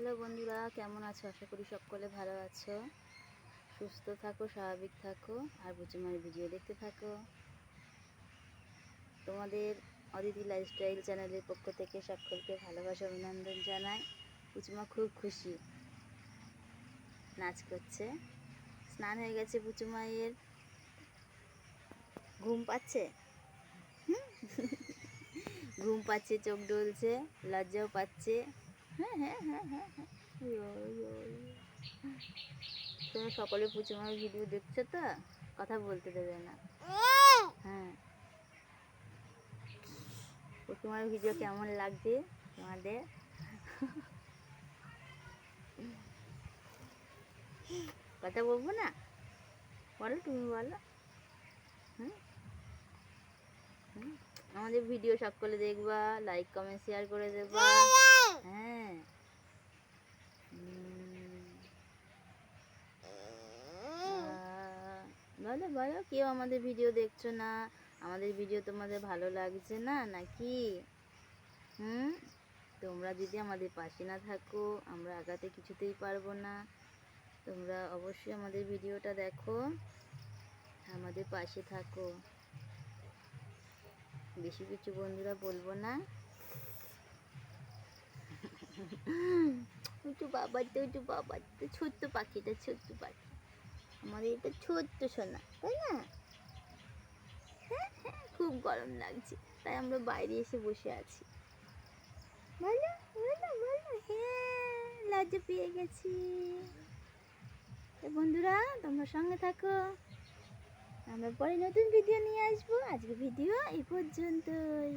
Hello বন্ধুরা, কেমন আছো? আশা করি সকলে ভালো আছো। সুস্থ থাকো, স্বাভাবিক থাকো, আর বুচুমার ভিডিও দেখতে থাকো। তোমাদের অদিতি লাইফস্টাইল চ্যানেলের পক্ষ থেকে সকলকে ভালোবাসা, অভিনন্দন জানাই। পুচুমা খুব খুশি। নাচ করছে। স্নান হয়ে গেছে পুচুমাইয়ের ঘুম পাচ্ছে? ঘুম পাচ্ছে, চোখ ডলছে লজ্জাও পাচ্ছে। হ্যাঁ হ্যাঁ হ্যাঁ। তুমি সকলে পুচুমার ভিডিও দেখছ তো? কথা বলতে দেবে না। হ্যাঁ। পুচুমার ভিডিও কেমন লাগছে তোমাদের? কথা বলব না? বলো, তুমি বলো হুম হুম? আমাদের ভিডিও সকলে দেখবা লাইক কমেন্ট শেয়ার করে দেবা। হ্যাঁ। বলো বলো, কেউ আমাদের ভিডিও দেখছ না? আমাদের ভিডিও তোমাদের ভালো লাগছে না, নাকি? হুম? তোমরা যদি আমাদের পাশে না থাকো, আমরা আগাতে কিছুতেই পারব না। তোমরা অবশ্যই আমাদের ভিডিওটা দেখো। আমাদের পাশে থাকো। বেশি কিছু বন্ধুরা বলব না। একটু বাবার তো একটু বাবার তো ছোট্ট পাখিটা ছোট্ট পাখি। আমাদের এটা ছোট্ট সোনা তাই না? হ্যাঁ হ্যাঁ খুব গরম লাগছে তাই আমরা বাইরে এসে বসে আছি। বলো বলো বলো হ্যাঁ লজ্জা পেয়ে গেছি। বন্ধুরা তোমরা সঙ্গে থাকো। আমরা পরে নতুন ভিডিও নিয়ে আসব। আজকে ভিডিও এই পর্যন্তই।